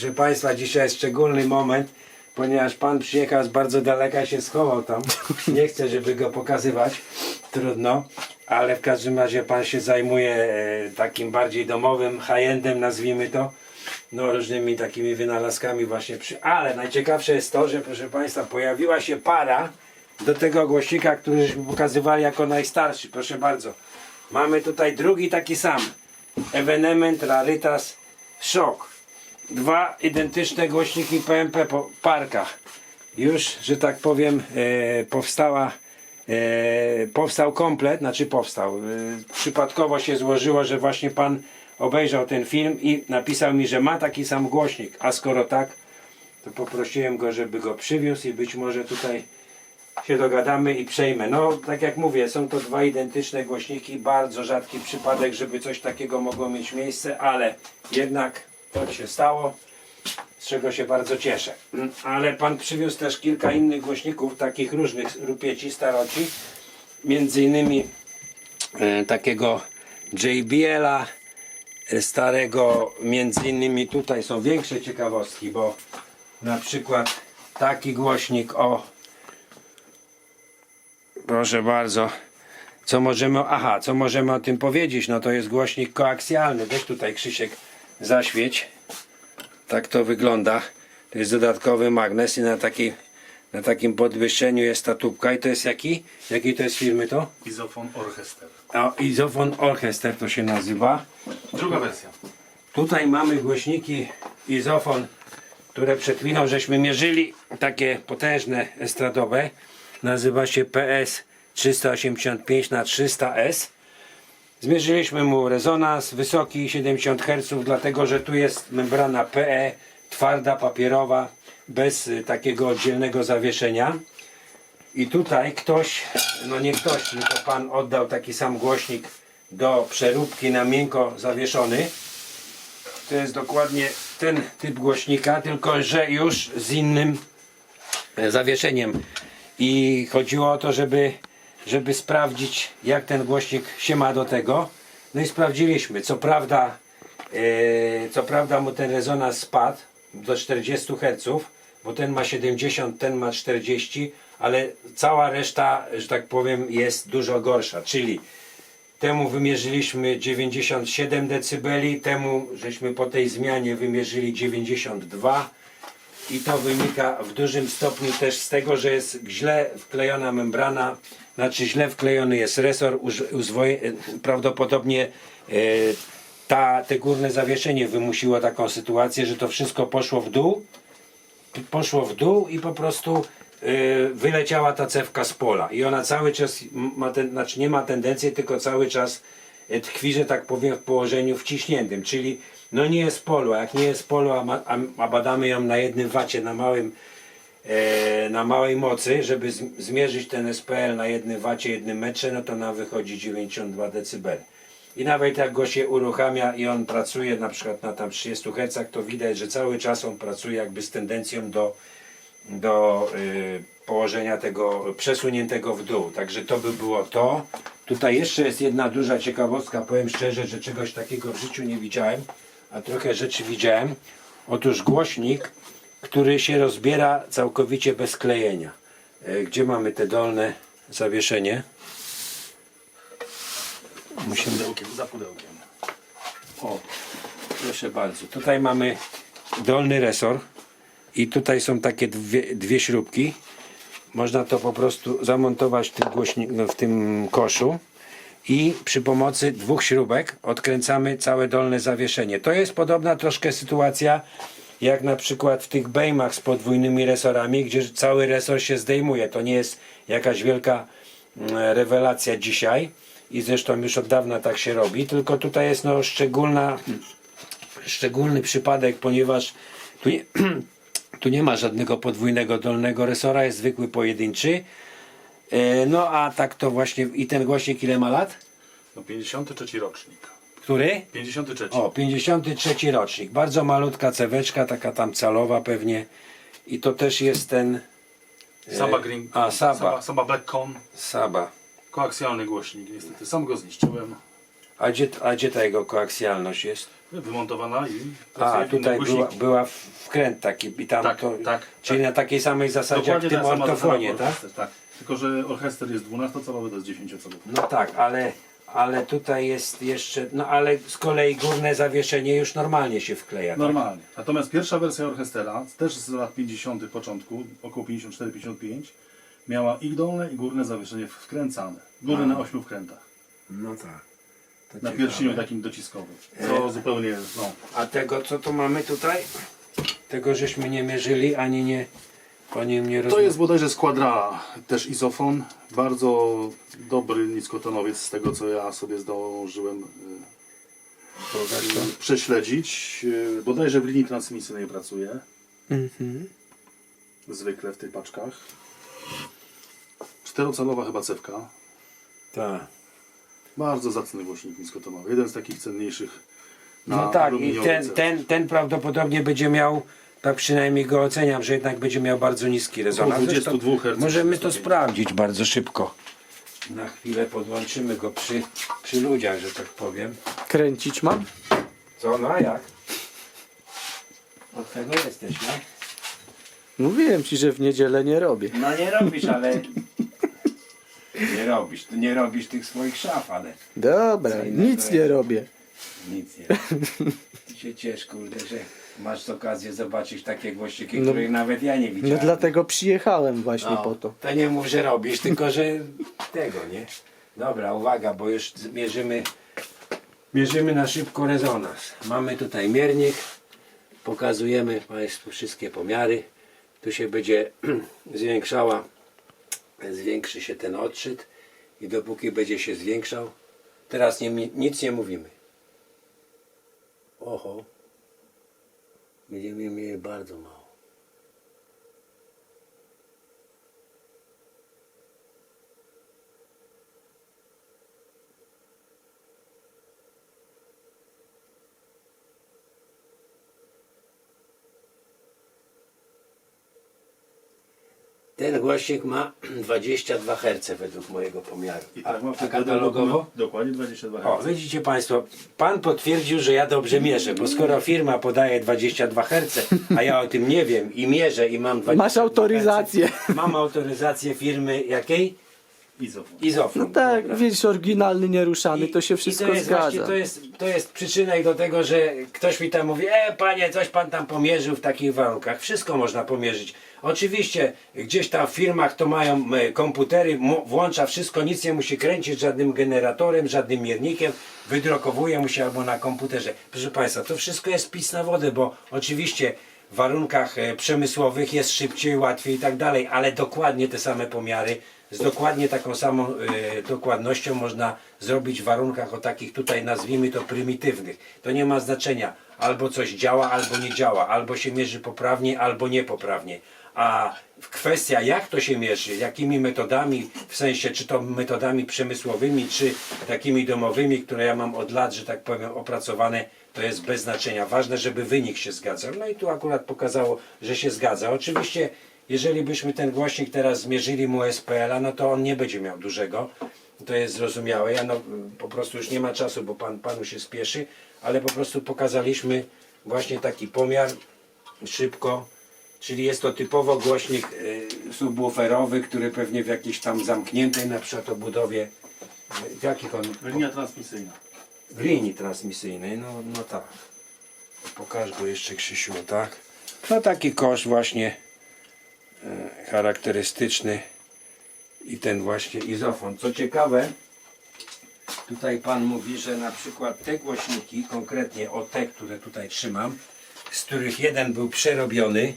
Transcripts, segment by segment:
Proszę Państwa, dzisiaj jest szczególny moment, ponieważ Pan przyjechał z bardzo daleka, się schował tam. Nie chcę, żeby go pokazywać, trudno, ale w każdym razie Pan się zajmuje e, takim bardziej domowym high-endem, nazwijmy to, no różnymi takimi wynalazkami właśnie. Przy... Ale najciekawsze jest to, że proszę Państwa, pojawiła się para do tego głośnika, który żeśmy pokazywali jako najstarszy. Proszę bardzo. Mamy tutaj drugi taki sam. Evenement Raritas Shock. Dwa identyczne głośniki PMP po parkach. Już, że tak powiem, e, powstała, e, powstał komplet, znaczy powstał. E, przypadkowo się złożyło, że właśnie pan obejrzał ten film i napisał mi, że ma taki sam głośnik. A skoro tak, to poprosiłem go, żeby go przywiózł i być może tutaj się dogadamy i przejmę. No, tak jak mówię, są to dwa identyczne głośniki, bardzo rzadki przypadek, żeby coś takiego mogło mieć miejsce, ale jednak to się stało, z czego się bardzo cieszę. Ale pan przywiózł też kilka innych głośników, takich różnych rupieci, staroci, między innymi e, takiego JBL-a e, starego, między innymi tutaj są większe ciekawostki, bo na przykład taki głośnik o Proszę bardzo. Co możemy, aha, co możemy o tym powiedzieć? No to jest głośnik koaksjalny. Weź tutaj Krzysiek zaświeć. Tak to wygląda. To jest dodatkowy magnes i na, takiej, na takim podwyższeniu jest ta tubka. I to jest jaki? Jaki to jest firmy to? Izofon Orchester. A, Izofon Orchester to się nazywa. Druga wersja. Tutaj mamy głośniki Izofon, które przed chwilą żeśmy mierzyli, takie potężne estradowe. Nazywa się PS 385 na 300S. Zmierzyliśmy mu rezonans wysoki 70 Hz, dlatego że tu jest membrana PE, twarda, papierowa, bez y, takiego oddzielnego zawieszenia. I tutaj ktoś, no nie ktoś, tylko pan oddał taki sam głośnik do przeróbki na miękko zawieszony. To jest dokładnie ten typ głośnika, tylko że już z innym e, zawieszeniem. I chodziło o to, żeby, żeby sprawdzić, jak ten głośnik się ma do tego. No i sprawdziliśmy. Co prawda, e, co prawda mu ten rezonans spadł do 40 Hz, bo ten ma 70, ten ma 40, ale cała reszta, że tak powiem, jest dużo gorsza. Czyli Temu wymierzyliśmy 97 dB, temu żeśmy po tej zmianie wymierzyli 92 i to wynika w dużym stopniu też z tego, że jest źle wklejona membrana, znaczy źle wklejony jest resor, e, prawdopodobnie e, ta, te górne zawieszenie wymusiło taką sytuację, że to wszystko poszło w dół poszło w dół i po prostu y, wyleciała ta cewka z pola. I ona cały czas ma ten, znaczy nie ma tendencji, tylko cały czas y, tkwi, że tak powiem, w położeniu wciśniętym. Czyli no nie jest polu, a jak nie jest polu, a, ma, a, a badamy ją na jednym wacie, na małym e, na małej mocy, żeby zmierzyć ten SPL na jednym wacie, jednym metrze, no to nam wychodzi 92 dB. I nawet jak go się uruchamia i on pracuje na przykład na tam 30 Hz, to widać, że cały czas on pracuje jakby z tendencją do, do y, położenia tego przesuniętego w dół. Także to by było to. Tutaj jeszcze jest jedna duża ciekawostka. Powiem szczerze, że czegoś takiego w życiu nie widziałem, a trochę rzeczy widziałem. Otóż głośnik, który się rozbiera całkowicie bez klejenia. E, Gdzie mamy te dolne zawieszenie? Musimy Pudełkiem, za pudełkiem. o, proszę bardzo. Tutaj mamy dolny resor i tutaj są takie dwie, dwie śrubki. Można to po prostu zamontować w tym, głośnik, no, w tym koszu i przy pomocy dwóch śrubek odkręcamy całe dolne zawieszenie. To jest podobna troszkę sytuacja jak na przykład w tych bejmach z podwójnymi resorami, gdzie cały resor się zdejmuje. To nie jest jakaś wielka mm, rewelacja dzisiaj i zresztą już od dawna tak się robi, tylko tutaj jest no szczególna, szczególny przypadek, ponieważ tu nie, tu nie ma żadnego podwójnego dolnego resora, jest zwykły pojedynczy. E, No a tak to właśnie i ten głośnik ile ma lat? No 53 rocznik. Który? 53. O, 53 rocznik. Bardzo malutka ceweczka, taka tam calowa pewnie. I to też jest ten Saba Green. a, Saba. Saba, Saba Black Con. Saba. Koaksjalny głośnik. Niestety sam go zniszczyłem. A gdzie, a gdzie ta jego koaksjalność jest? Wymontowana i A, pracuje w tutaj była, głośniku. była wkręt taki i tam Tak, to, tak, Czyli tak. na takiej samej zasadzie jak w tym tak ortofonie, tak? orchester, tak? Tylko, że orchester jest 12-calowy, to jest 10-calowy. No tak, ale, ale tutaj jest jeszcze, no ale z kolei górne zawieszenie już normalnie się wkleja. Tak? Normalnie. Natomiast pierwsza wersja orchestera, też z lat 50. początku, około 54-55, miała i dolne i górne zawieszenie wkręcane. Góry na ośmiu wkrętach. No tak. To Na ciekawe. pierścieniu takim dociskowym. Co zupełnie, no, A tego co tu mamy tutaj? Tego żeśmy nie mierzyli, ani nie o nim nie To jest bodajże z Quadrala, też izofon. Bardzo dobry niskotonowiec z tego co ja sobie zdążyłem y, prześledzić. Y, Bodajże w linii transmisyjnej pracuje. Mhm. Zwykle w tych paczkach. Czterocalowa chyba cewka. Tak. Bardzo zacny głośnik niskotonowy. Jeden z takich cenniejszych na No tak, i aluminiowej ten, cewce. ten, ten prawdopodobnie będzie miał, tak przynajmniej go oceniam, że jednak będzie miał bardzo niski rezonans. Około Zresztą 22 Hz. Możemy to sprawdzić bardzo szybko. Na chwilę podłączymy go przy, przy ludziach, że tak powiem. Kręcić mam? Co, no a jak? Od tego jesteś, no? Mówiłem ci, że w niedzielę nie robię. No nie robisz, ale... Nie robisz, nie robisz tych swoich szaf, ale Dobra, nic nie robię. Nic nie. Się ciesz, kurde, że masz okazję zobaczyć takie głośniki, No- których nawet ja nie No widziałem. dlatego przyjechałem właśnie No, po to. To nie mów, że robisz, tylko że tego, nie? Dobra, uwaga, bo już mierzymy, mierzymy na szybko rezonans. Mamy tutaj miernik, pokazujemy Państwu wszystkie pomiary. Tu się będzie zwiększała, zwiększy się ten odczyt i dopóki będzie się zwiększał, teraz nie, mi- nic nie mówimy. Oho, będziemy mieli bardzo mało. Ten głośnik ma 22 Hz według mojego pomiaru. I A, tak ma a katalogowo? Dokładnie 22 O, Hz. widzicie Państwo, Pan potwierdził, że ja dobrze mierzę, bo skoro firma podaje 22 Hz, a ja o tym nie wiem i mierzę i mam 22 Masz autoryzację. Hz, mam autoryzację firmy jakiej? Izofon. Izofon. No tak, Dobra. widzisz, oryginalny, nieruszany, to się I wszystko to jest zgadza. Właśnie, to, jest, to jest przyczynek do tego, że ktoś mi tam mówi, e panie, coś pan tam pomierzył w takich warunkach. Wszystko można pomierzyć. Oczywiście gdzieś tam w firmach to mają e, komputery, włącza wszystko, nic nie musi kręcić żadnym generatorem, żadnym miernikiem, wydrukowuje mu się albo na komputerze. Proszę Państwa, to wszystko jest pis na wodę, bo oczywiście w warunkach e, przemysłowych jest szybciej, łatwiej i tak dalej, ale dokładnie te same pomiary z dokładnie taką samą e, dokładnością można zrobić w warunkach o takich tutaj nazwijmy to prymitywnych. To nie ma znaczenia. Albo coś działa, albo nie działa. Albo się mierzy poprawnie, albo niepoprawnie. A kwestia jak to się mierzy, jakimi metodami, w sensie czy to metodami przemysłowymi, czy takimi domowymi, które ja mam od lat, że tak powiem, opracowane, to jest bez znaczenia. Ważne, żeby wynik się zgadzał. No i tu akurat pokazało, że się zgadza. Oczywiście jeżeli byśmy ten głośnik teraz zmierzyli mu SPL-a, no to on nie będzie miał dużego. To jest zrozumiałe. Ja no, po prostu już nie ma czasu, bo pan, panu się spieszy, ale po prostu pokazaliśmy właśnie taki pomiar szybko. Czyli jest to typowo głośnik y, subwooferowy, który pewnie w jakiejś tam zamkniętej na przykład obudowie, y, w jakich on, Linia transmisyjna. w linii transmisyjnej, no, no tak. Pokaż go jeszcze Krzysiu, tak? No taki kosz właśnie charakterystyczny i ten właśnie izofon. Co ciekawe, tutaj Pan mówi, że na przykład te głośniki, konkretnie o te, które tutaj trzymam, z których jeden był przerobiony,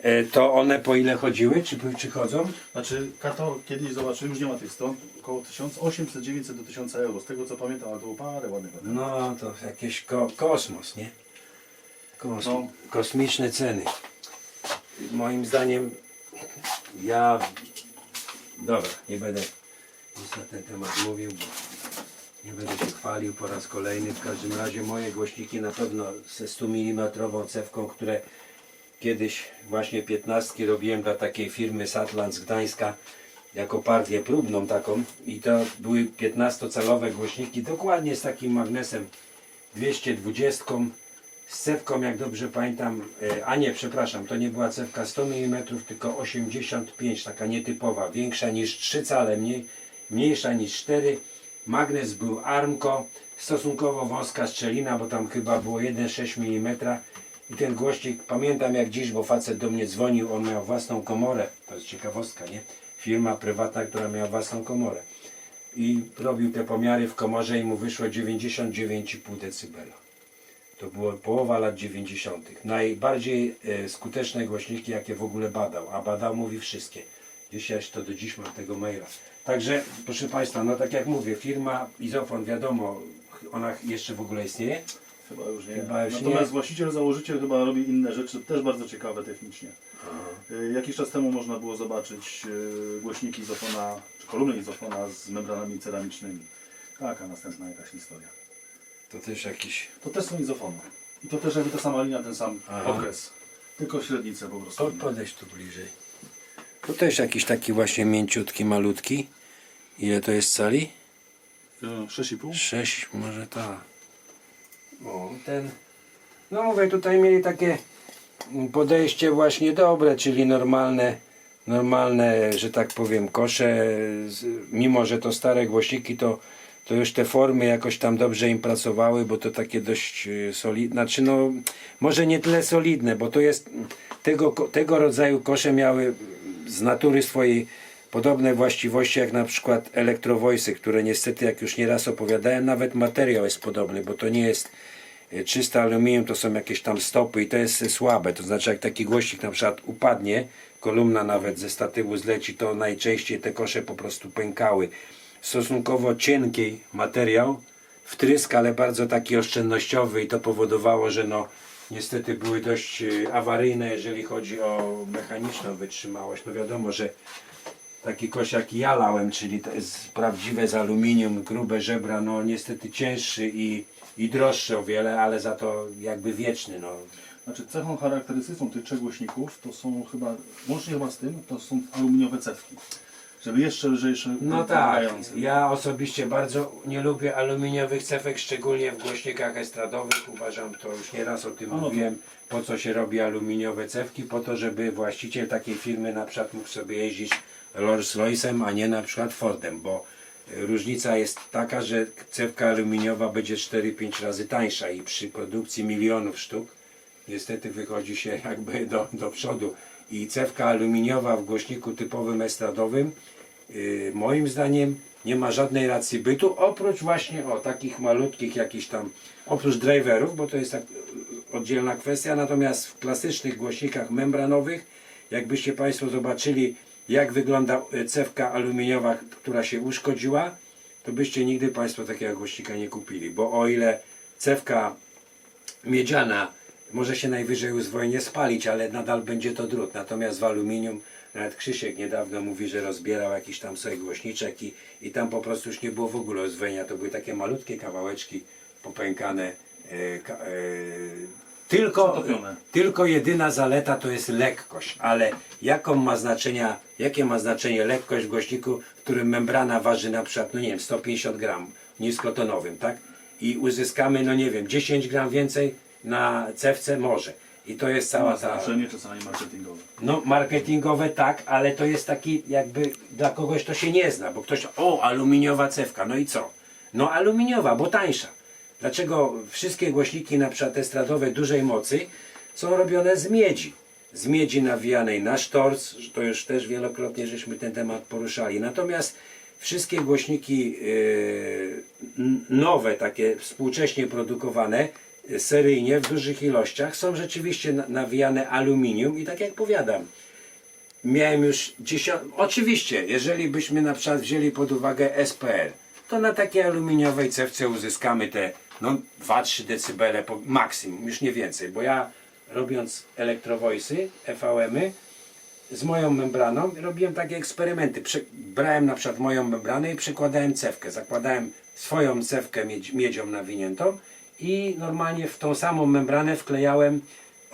e, to one po ile chodziły? Czy, czy chodzą? Znaczy, katalog kiedyś zobaczyłem, już nie ma tych stron, około 1800-900 do 1000 euro. Z tego co pamiętam, ale to było parę ładnych. No to jakiś ko kosmos, nie? Kosmos, No. Kosmiczne ceny. Moim zdaniem ja dobra, nie będę nic na ten temat mówił, bo nie będę się chwalił po raz kolejny. W każdym razie moje głośniki na pewno ze 100 mm cewką, które kiedyś właśnie 15 robiłem dla takiej firmy Satland z Gdańska jako partię próbną taką i to były 15-calowe głośniki dokładnie z takim magnesem 220 z cewką jak dobrze pamiętam, e, a nie przepraszam, to nie była cewka 100 mm tylko 85, taka nietypowa, większa niż 3 cale, mniej, mniejsza niż 4 magnes był Armco stosunkowo wąska szczelina, bo tam chyba było 1,6 mm i ten głośnik, pamiętam jak dziś, bo facet do mnie dzwonił, on miał własną komorę, to jest ciekawostka, nie? Firma prywatna, która miała własną komorę i robił te pomiary w komorze i mu wyszło 99,5 dB. To było połowa lat 90. Najbardziej e, skuteczne głośniki, jakie w ogóle badał, a badał mówi wszystkie. Gdzieś to do dziś mam tego maila. Także, proszę Państwa, no tak jak mówię, firma Izofon, wiadomo, ona jeszcze w ogóle istnieje. Chyba już nie. Chyba już Natomiast nie. właściciel, założyciel chyba robi inne rzeczy, też bardzo ciekawe technicznie. Y, Jakiś czas temu można było zobaczyć y, głośniki izofona, czy kolumny izofona z membranami ceramicznymi. Taka następna jakaś historia. To też jakiś... To też są izofony. I to też jakby ta sama linia, ten sam Aha. okres. Tylko średnice po prostu. Po, podejść tu bliżej. To też jakiś taki właśnie mięciutki, malutki. Ile to jest cali? Y, 6,5? 6 może tak. O, ten. No mówię, tutaj mieli takie podejście właśnie dobre, czyli normalne, normalne, że tak powiem, kosze. z- Mimo, że to stare głośniki, to, to już te formy jakoś tam dobrze im pracowały, bo to takie dość solidne. Znaczy, no, może nie tyle solidne, bo to jest tego, tego rodzaju kosze miały z natury swojej podobne właściwości jak na przykład elektrowojsy, które niestety, jak już nieraz opowiadałem, nawet materiał jest podobny, bo to nie jest e, czyste aluminium, to są jakieś tam stopy i to jest e, słabe. To znaczy, jak taki głośnik na przykład upadnie, kolumna nawet ze statywu zleci, to najczęściej te kosze po prostu pękały. Stosunkowo cienki materiał, wtrysk, ale bardzo taki oszczędnościowy i to powodowało, że no niestety były dość e, awaryjne, jeżeli chodzi o mechaniczną wytrzymałość. No wiadomo, że taki kosz jak ja lałem, czyli to jest prawdziwe z aluminium, grube żebra, no niestety cięższy i, i droższy o wiele, ale za to jakby wieczny, no. Znaczy cechą charakterystyczną tych trzech głośników to są chyba, łącznie chyba z tym, to są aluminiowe cewki. Żeby jeszcze lżejsze, No tak, ja osobiście bardzo nie lubię aluminiowych cewek, szczególnie w głośnikach estradowych. Uważam, to już nieraz o tym no mówiłem, po co się robi aluminiowe cewki, po to, żeby właściciel takiej firmy na przykład mógł sobie jeździć Rolls Royce'em, a nie na przykład Fordem, bo y, różnica jest taka, że cewka aluminiowa będzie 4-5 razy tańsza i przy produkcji milionów sztuk niestety wychodzi się jakby do, do przodu. I cewka aluminiowa w głośniku typowym estradowym moim zdaniem nie ma żadnej racji bytu, oprócz właśnie o takich malutkich jakichś tam, oprócz driverów, bo to jest tak yy, oddzielna kwestia, natomiast w klasycznych głośnikach membranowych, jakbyście Państwo zobaczyli jak wygląda yy, cewka aluminiowa, która się uszkodziła, to byście nigdy Państwo takiego głośnika nie kupili, bo o ile cewka miedziana może się najwyżej uzwojenie spalić, ale nadal będzie to drut. Natomiast w aluminium, nawet Krzysiek niedawno mówi, że rozbierał jakiś tam sobie głośniczek i, i tam po prostu już nie było w ogóle uzwojenia. To były takie malutkie kawałeczki popękane. E, ka, e, tylko, tylko jedyna zaleta to jest lekkość, ale jaką ma znaczenia, jakie ma znaczenie lekkość w głośniku, w którym membrana waży na przykład, no nie wiem, 150 gram niskotonowym, tak? I uzyskamy, no nie wiem, 10 gram więcej na cewce może. I to jest cała ta... znaczenie czasami marketingowe. No marketingowe tak, ale to jest taki jakby dla kogoś to się nie zna, bo ktoś, o aluminiowa cewka, no i co? No aluminiowa, bo tańsza. Dlaczego wszystkie głośniki na przykład estradowe dużej mocy są robione z miedzi? Z miedzi nawijanej na sztorc, to już też wielokrotnie żeśmy ten temat poruszali. Natomiast wszystkie głośniki yy, nowe, takie współcześnie produkowane, seryjnie w dużych ilościach są rzeczywiście na- nawijane aluminium i tak jak powiadam, miałem już dziesiąt... Oczywiście, jeżeli byśmy na przykład wzięli pod uwagę SPL, to na takiej aluminiowej cewce uzyskamy te no, 2-3 decybele po maksimum, już nie więcej, bo ja robiąc elektrowojsy, EVM-y, z moją membraną robiłem takie eksperymenty. Brałem na przykład moją membranę i przykładałem cewkę. Zakładałem swoją cewkę miedzią nawiniętą i normalnie w tą samą membranę wklejałem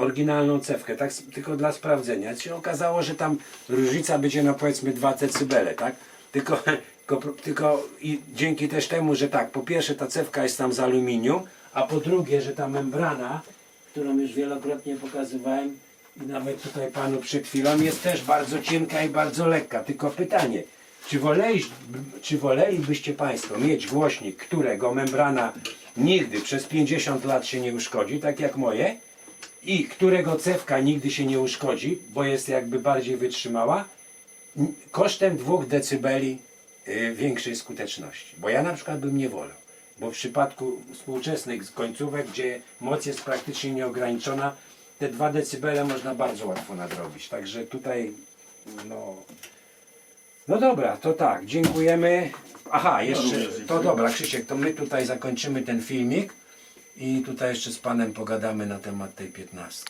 oryginalną cewkę, tak tylko dla sprawdzenia. się okazało, że tam różnica będzie na powiedzmy 2 decybele, tak? Tylko, tylko, tylko i dzięki też temu, że tak, po pierwsze ta cewka jest tam z aluminium, a po drugie, że ta membrana, którą już wielokrotnie pokazywałem i nawet tutaj panu przed chwilą, jest też bardzo cienka i bardzo lekka. Tylko pytanie, czy, woleli, czy wolelibyście Państwo mieć głośnik, którego membrana nigdy przez 50 lat się nie uszkodzi, tak jak moje, i którego cewka nigdy się nie uszkodzi, bo jest jakby bardziej wytrzymała, kosztem 2 decybeli y, większej skuteczności. Bo ja na przykład bym nie wolał. Bo w przypadku współczesnych końcówek, gdzie moc jest praktycznie nieograniczona, te 2 decybele można bardzo łatwo nadrobić. Także tutaj no, no dobra, to tak, dziękujemy. Aha, jeszcze, to dobra, Krzysiek, to my tutaj zakończymy ten filmik i tutaj jeszcze z Panem pogadamy na temat tej piętnastki.